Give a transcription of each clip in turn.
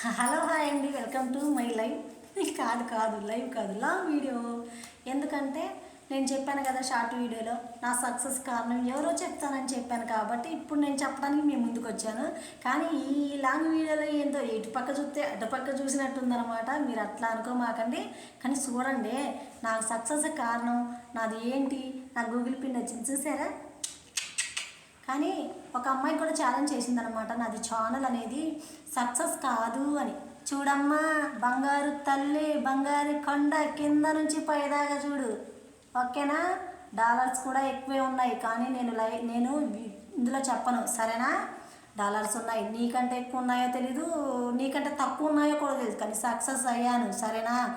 Hello hi అండి welcome to my live కాదు కాదు లైవ్ కాదు లాంగ్ వీడియో. ఎందుకంటే నేను చెప్పాను కదా షార్ట్ వీడియోలో నా సక్సెస్ కారణం ఎవరో చెప్తానని చెప్పాను కాబట్టి ఇప్పుడు నేను చెప్పడానికి మేము ముందుకు వచ్చాను. కానీ ఈ లాంగ్ వీడియోలో ఏంటో ఇటు పక్క చూస్తే అటు పక్క చూసినట్టుందనమాట మీరు అట్లా అనుకోమాకండి కానీ చూడండి నాకు సక్సెస్ కారణం నాది ఏంటి? నా గూగుల్ పిన్ వచ్చింది చూసారా? కానీ ఒక అమ్మాయి కూడా ఛాలెంజ్ చేసిందనమాట నాది ఛానల్ అనేది సక్సెస్ కాదు అని. చూడమ్మా బంగారు తల్లి బంగారు కొండ కింద నుంచి పైదాగా చూడు. ఓకేనా? డాలర్స్ కూడా ఎక్కువే ఉన్నాయి కానీ నేను లై నేను ఇందులో చెప్పను. సరేనా? డాలర్స్ ఉన్నాయి. నీకంటే ఎక్కువ ఉన్నాయో తెలీదు. నీకంటే తక్కువ ఉన్నాయో కూడా తెలియదు కానీ సక్సెస్ అయ్యాను. సరేనా?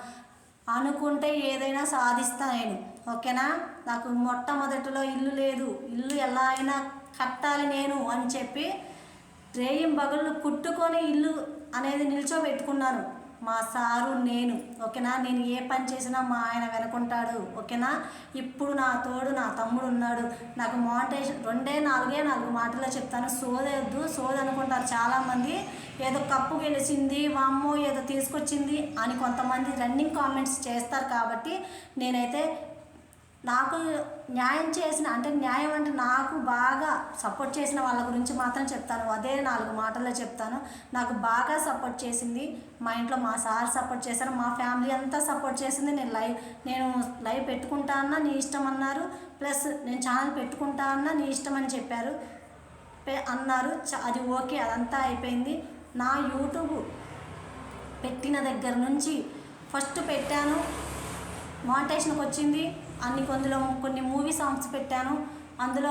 అనుకుంటే ఏదైనా సాధిస్తా నేను. ఓకేనా? నాకు మొట్టమొదటిలో ఇల్లు లేదు. ఇల్లు ఎలా అయినా కట్టాలి నేను అని చెప్పి రేయం బగళ్ళు కుట్టుకొని ఇల్లు అనేది నిల్చోబెట్టుకున్నాను. మా సారు నేను. ఓకేనా? నేను ఏ పని చేసినా మా ఆయన వెనుకుంటాడు. ఓకేనా? ఇప్పుడు నా తోడు నా తమ్ముడు ఉన్నాడు. నాకు మోటేషన్ రెండే నాలుగే నాలుగు మాటల్లో చెప్తాను. సోదేద్దు సోది అనుకుంటారు చాలామంది. ఏదో కప్పు గెలిచింది వామ్మో ఏదో తీసుకొచ్చింది అని కొంతమంది రన్నింగ్ కామెంట్స్ చేస్తారు కాబట్టి నేనైతే నాకు న్యాయం చేసిన అంటే న్యాయం అంటే నాకు బాగా సపోర్ట్ చేసిన వాళ్ళ గురించి మాత్రం చెప్తాను. అదే నాలుగు మాటల్లో చెప్తాను. నాకు బాగా సపోర్ట్ చేసింది మా ఇంట్లో మా సార్ సపోర్ట్ చేశారు. మా ఫ్యామిలీ అంతా సపోర్ట్ చేసింది. నేను లైవ్ నేను లైవ్ పెట్టుకుంటా అన్నా నీ ఇష్టం అన్నారు. ప్లస్ నేను ఛానల్ పెట్టుకుంటా అన్నా నీ ఇష్టం అని చెప్పారు. అన్నారు. అది ఓకే. అదంతా అయిపోయింది. నా యూట్యూబ్ పెట్టిన దగ్గర నుంచి ఫస్ట్ పెట్టాను. మోనిటేషన్కి వచ్చింది. అన్ని కొందులో కొన్ని మూవీ సాంగ్స్ పెట్టాను. అందులో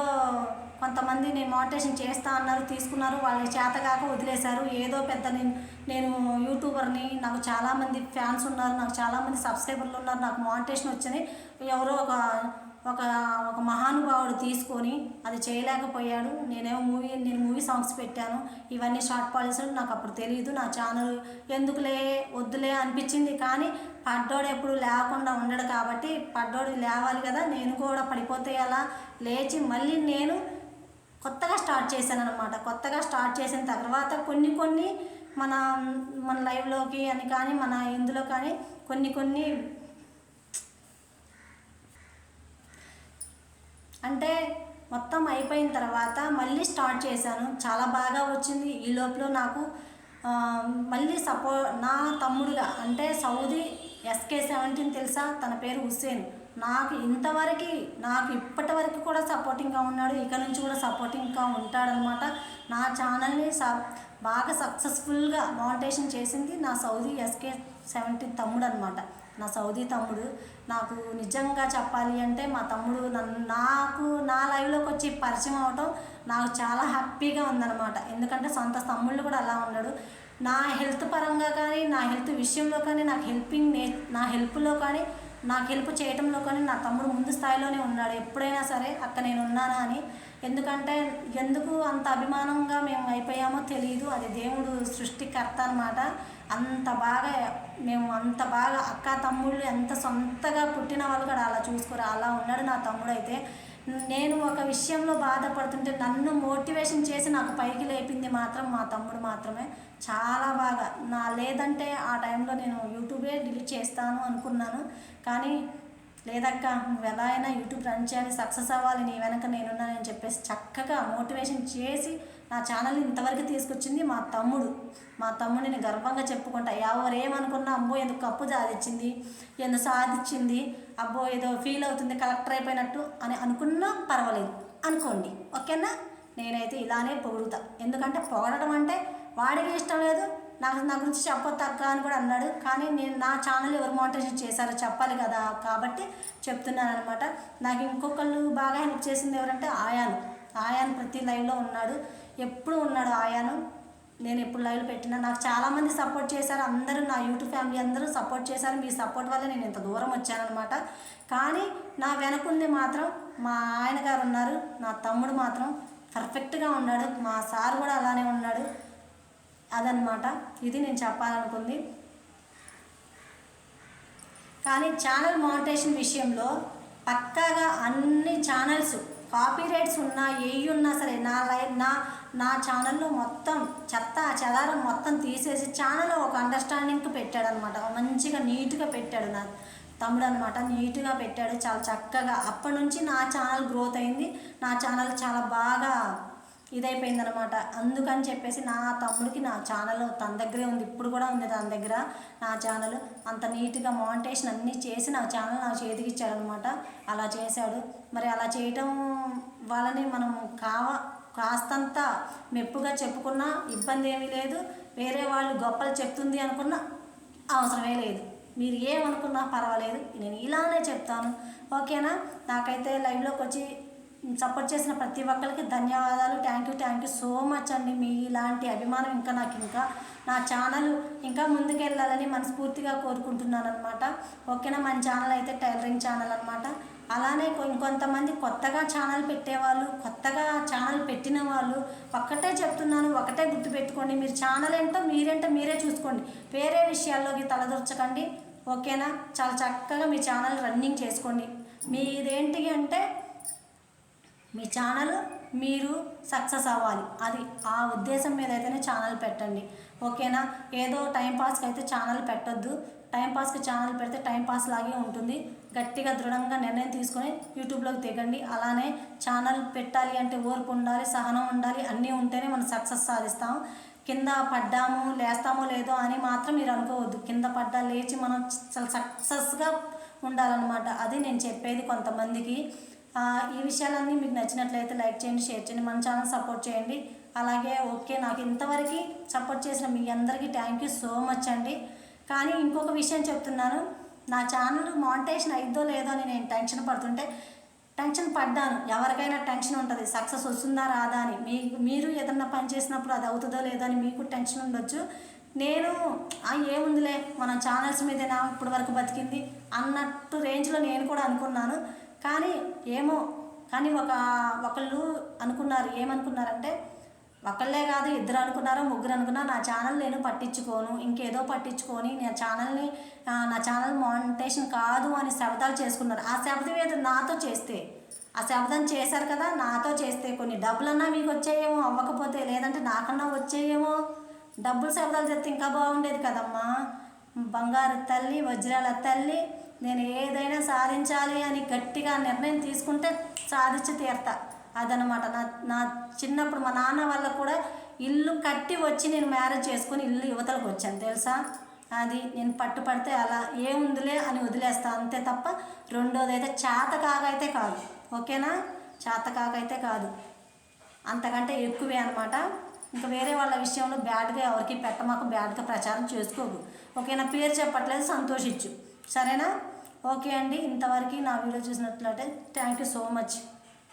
కొంతమంది నేను మోటివేషన్ చేస్తా అన్నారు తీసుకున్నారు. వాళ్ళకి చేతగాక వదిలేశారు. ఏదో పెద్ద నేను నేను యూట్యూబర్ని నాకు చాలామంది ఫ్యాన్స్ ఉన్నారు నాకు చాలామంది సబ్స్క్రైబర్లు ఉన్నారు నాకు మోనిటేషన్ వచ్చింది. ఎవరో ఒక ఒక ఒక మహానుభావుడు తీసుకొని అది చేయలేకపోయాడు. నేనేమో మూవీ నేను మూవీ సాంగ్స్ పెట్టాను. ఇవన్నీ షార్ట్ పాలిసాడు నాకు అప్పుడు తెలియదు నా ఛానల్ ఎందుకులే వద్దులే అనిపించింది. కానీ పడ్డోడు ఎప్పుడు లేకుండా ఉండడు కాబట్టి పడ్డోడు లేవాలి కదా నేను కూడా పడిపోతే అలా లేచి మళ్ళీ నేను కొత్తగా స్టార్ట్ చేశాను అనమాట కొత్తగా స్టార్ట్ చేసిన తర్వాత కొన్ని కొన్ని మన మన లైవ్లోకి అని కానీ మన ఇందులో కానీ కొన్ని కొన్ని అంటే మొత్తం అయిపోయిన తర్వాత మళ్ళీ స్టార్ట్ చేశాను. చాలా బాగా వచ్చింది. ఈ లోపల నాకు మళ్ళీ సపో నా తమ్ముడుగా అంటే సౌదీ ఎస్కే సెవెంటీన్ తెలుసా? తన పేరు హుస్సేన్. నాకు ఇంతవరకు నాకు ఇప్పటి వరకు కూడా సపోర్టింగ్గా ఉన్నాడు. ఇక నుంచి కూడా సపోర్టింగ్గా ఉంటాడనమాట నా ఛానల్ని స బాగా సక్సెస్ఫుల్గా మౌంటేషన్ చేసింది నా సౌదీ ఎస్కే సెవెంటీన్ తమ్ముడు అనమాట నా సౌదీ తమ్ముడు. నాకు నిజంగా చెప్పాలి అంటే మా తమ్ముడు నన్ను నాకు నా లైవ్లోకి వచ్చి పరిచయం అవటం నాకు చాలా హ్యాపీగా ఉందన్నమాట. ఎందుకంటే సొంత తమ్ముళ్ళు కూడా అలా ఉన్నాడు. నా హెల్త్ పరంగా కానీ నా హెల్త్ విషయంలో కానీ నాకు హెల్పింగ్ నే నా హెల్ప్లో కానీ నాకు హెల్ప్ చేయటంలో కానీ నా తమ్ముడు ముందు స్థాయిలోనే ఉన్నాడు. ఎప్పుడైనా సరే అక్క నేను ఉన్నానా అని. ఎందుకంటే ఎందుకు అంత అభిమానంగా మేము అయిపోయామో తెలియదు అది దేవుడు సృష్టికర్త అనమాట అంత బాగా మేము అంత బాగా అక్క తమ్ముళ్ళు ఎంత సొంతగా పుట్టిన వాళ్ళు కూడా అలా చూసుకోరు? అలా ఉన్నాడు నా తమ్ముడు అయితే నేను ఒక విషయంలో బాధపడుతుంటే నన్ను మోటివేషన్ చేసి నాకు పైకి లేపింది మాత్రం మా తమ్ముడు మాత్రమే. చాలా బాగా. నా లేదంటే ఆ టైంలో నేను యూట్యూబే డిలీట్ చేస్తాను అనుకున్నాను. కానీ లేదక్క నువ్వు ఎలా అయినా యూట్యూబ్ రన్ చేయాలి సక్సెస్ అవ్వాలి నీ వెనక నేనున్నానని చెప్పేసి చక్కగా మోటివేషన్ చేసి నా ఛానల్ ఇంతవరకు తీసుకొచ్చింది మా తమ్ముడు. మా తమ్ముడిని గర్వంగా చెప్పుకుంటా. ఎవరేమనుకున్నా అమ్మో ఎందుకు కప్పు సాధించింది ఎందుకు సాధించింది అబ్బో ఏదో ఫీల్ అవుతుంది కలెక్టర్ అయిపోయినట్టు అని అనుకున్నా పర్వాలేదు. అనుకోండి. ఓకేనా? నేనైతే ఇలానే పొగుడుతా. ఎందుకంటే పొగడటం అంటే వాడికి ఇష్టం లేదు. నాకు నా గురించి చెప్పొద్దక్క అని కూడా అన్నాడు. కానీ నేను నా ఛానల్ ఎవరు మోనిటైజేషన్ చేశారో చెప్పాలి కదా కాబట్టి చెప్తున్నాను అనమాట నాకు ఇంకొకళ్ళు బాగా హెల్ప్ చేసింది ఎవరంటే ఆయాను. ఆయాన్ ప్రతి లైవ్లో ఉన్నాడు. ఎప్పుడు ఉన్నాడు ఆయాను? నేను ఎప్పుడు లైవ్లో పెట్టినా? నాకు చాలామంది సపోర్ట్ చేశారు. అందరూ నా యూట్యూబ్ ఫ్యామిలీ అందరూ సపోర్ట్ చేశారు. మీ సపోర్ట్ వల్ల నేను ఇంత దూరం వచ్చానమాట కానీ నా వెనకుంది మాత్రం మా ఆయన గారు ఉన్నారు. నా తమ్ముడు మాత్రం పర్ఫెక్ట్గా ఉన్నాడు. మా సార్ కూడా అలానే ఉన్నాడు. అదనమాట ఇది నేను చెప్పాలనుకుంది. కానీ ఛానల్ మానిటేషన్ విషయంలో పక్కాగా అన్ని ఛానల్స్ కాపీ రైట్స్ ఉన్నా ఏవి ఉన్నా సరే నా లై నా నా ఛానల్లో మొత్తం చెత్త చెదారం మొత్తం తీసేసి ఛానల్ ఒక అండర్స్టాండింగ్కి పెట్టాడు అనమాట మంచిగా నీట్గా పెట్టాడు నా తమ్ముడు అనమాట. నీట్గా పెట్టాడు చాలా చక్కగా. అప్పటి నుంచి నా ఛానల్ గ్రోత్ అయింది. నా ఛానల్ చాలా బాగా ఇదైపోయింది అనమాట అందుకని చెప్పేసి నా తమ్ముడికి నా ఛానల్ తన దగ్గరే ఉంది. ఇప్పుడు కూడా ఉంది తన దగ్గర నా ఛానల్. అంత నీట్గా మానిటేషన్ అన్నీ చేసి నా ఛానల్ నా చేతికి ఇచ్చాడనమాట అలా చేశాడు. మరి అలా చేయటం వాళ్ళని మనం కావ కాస్తంత మెప్పుగా చెప్పుకున్నా ఇబ్బంది ఏమీ లేదు. వేరే వాళ్ళు గొప్పలు చెప్తుంది అనుకున్నా అవసరమే లేదు. మీరు ఏమనుకున్నా పర్వాలేదు. నేను ఇలానే చెప్తాను. ఓకేనా? నాకైతే లైవ్లోకి వచ్చి సపోర్ట్ చేసిన ప్రతి ఒక్కరికి ధన్యవాదాలు. Thank you thank you so much అండి. మీ ఇలాంటి అభిమానం ఇంకా నాకు ఇంకా నా ఛానల్ ఇంకా ముందుకెళ్ళాలని మనస్ఫూర్తిగా కోరుకుంటున్నాను అనమాట ఓకేనా? మన ఛానల్ అయితే టైలరింగ్ ఛానల్ అనమాట అలానే ఇంకొంతమంది కొత్తగా ఛానల్ పెట్టేవాళ్ళు కొత్తగా ఛానల్ పెట్టిన వాళ్ళు ఒక్కటే చెప్తున్నాను ఒకటే గుర్తుపెట్టుకోండి. మీరు ఛానల్ ఏంటో మీరేంటో మీరే చూసుకోండి. వేరే విషయాల్లోకి తలదూర్చకండి. ఓకేనా? చాలా చక్కగా మీ ఛానల్ రన్నింగ్ చేసుకోండి. మీదేంటి అంటే మీ ఛానల్ మీరు సక్సెస్ అవ్వాలి. అది ఆ ఉద్దేశం మీద అయితేనే ఛానల్ పెట్టండి. ఓకేనా? ఏదో టైంపాస్కి అయితే ఛానల్ పెట్టొద్దు. టైంపాస్కి ఛానల్ పెడితే టైంపాస్ లాగే ఉంటుంది. గట్టిగా దృఢంగా నిర్ణయం తీసుకొని యూట్యూబ్లోకి దిగండి అలానే ఛానల్ పెట్టాలి అంటే ఓర్పు ఉండాలి సహనం ఉండాలి అన్నీ ఉంటేనే మనం సక్సెస్ సాధిస్తాం. కింద పడ్డాము లేస్తామో లేదో అని మాత్రం మీరు అనుకోవద్దు. కింద పడ్డా లేచి మనం చాలా సక్సెస్గా ఉండాలన్నమాట. అది నేను చెప్పేది కొంతమందికి. ఈ విషయాలన్నీ మీకు నచ్చినట్లయితే లైక్ చేయండి షేర్ చేయండి మన ఛానల్ సపోర్ట్ చేయండి. అలాగే ఓకే నాకు ఇంతవరకు సపోర్ట్ చేసిన మీ అందరికీ థ్యాంక్ యూ సో మచ్ అండి. కానీ ఇంకొక విషయం చెప్తున్నాను నా ఛానల్ మానిటేషన్ అయిద్దో లేదో అని నేను టెన్షన్ పడుతుంటే టెన్షన్ పడ్డాను. ఎవరికైనా టెన్షన్ ఉంటుంది. సక్సెస్ వస్తుందా రాదా అని. మీ మీరు ఏదన్నా పని చేసినప్పుడు అది అవుతుందో లేదో అని మీకు టెన్షన్ ఉండొచ్చు. నేను ఏముందిలే మన ఛానల్స్ మీదేనా? ఇప్పటి వరకు బతికింది అన్నట్టు రేంజ్లో నేను కూడా అనుకున్నాను. కానీ ఏమో కానీ ఒక ఒకళ్ళు అనుకున్నారు. ఏమనుకున్నారంటే ఒకళ్ళే కాదు ఇద్దరు అనుకున్నారో ముగ్గురు అనుకున్నా నా ఛానల్ నేను పట్టించుకోను ఇంకేదో పట్టించుకొని నా ఛానల్ని నా ఛానల్ మానిటేషన్ కాదు అని శబ్దాలు చేసుకున్నారు. ఆ శబ్దం ఏదో నాతో చేస్తే ఆ శబ్దం చేశారు కదా నాతో చేస్తే కొన్ని డబ్బులన్నా మీకు వచ్చేయేమో అవ్వకపోతే లేదంటే నాకన్నా వచ్చేయేమో. డబ్బులు శబ్దాలు చేస్తే ఇంకా బాగుండేది కదమ్మా. బంగారు తల్లి వజ్రాల తల్లి నేను ఏదైనా సాధించాలి అని గట్టిగా నిర్ణయం తీసుకుంటే సాధించి తీరతా. అదనమాట నా నా చిన్నప్పుడు మా నాన్న వల్ల కూడా ఇల్లు కట్టి వచ్చి నేను మ్యారేజ్ చేసుకుని ఇల్లు యువతలకు వచ్చాను. తెలుసా? అది నేను పట్టుపడితే అలా ఏముందిలే అని వదిలేస్తా. అంతే తప్ప రెండోది అయితే చేత కాకైతే కాదు. ఓకేనా? చేత కాకైతే కాదు. అంతకంటే ఎక్కువే అనమాట ఇంకా వేరే వాళ్ళ విషయంలో బ్యాడ్గా ఎవరికి పెట్టమాకు బ్యాడ్గా ప్రచారం చేసుకోకు. ఓకే నా పేరు చెప్పట్లేదు సంతోషించు. సరేనా? ఓకే అండి ఇంతవరకు నా వీడియో చూసినట్లయితే thank you so much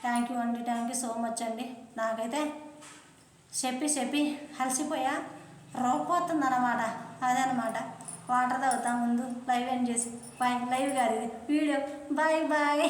thank you అండి థ్యాంక్ యూ సో మచ్ అండి. నాకైతే చెప్పి చెప్పి అలసిపోయా రోపోతుంది అన్నమాట. అదనమాట వాటర్ తాగుతా ముందు లైవ్ ఎండ్ చేసి బాయ్ లైవ్ కాదు ఇది వీడియో బాయ్ బాయ్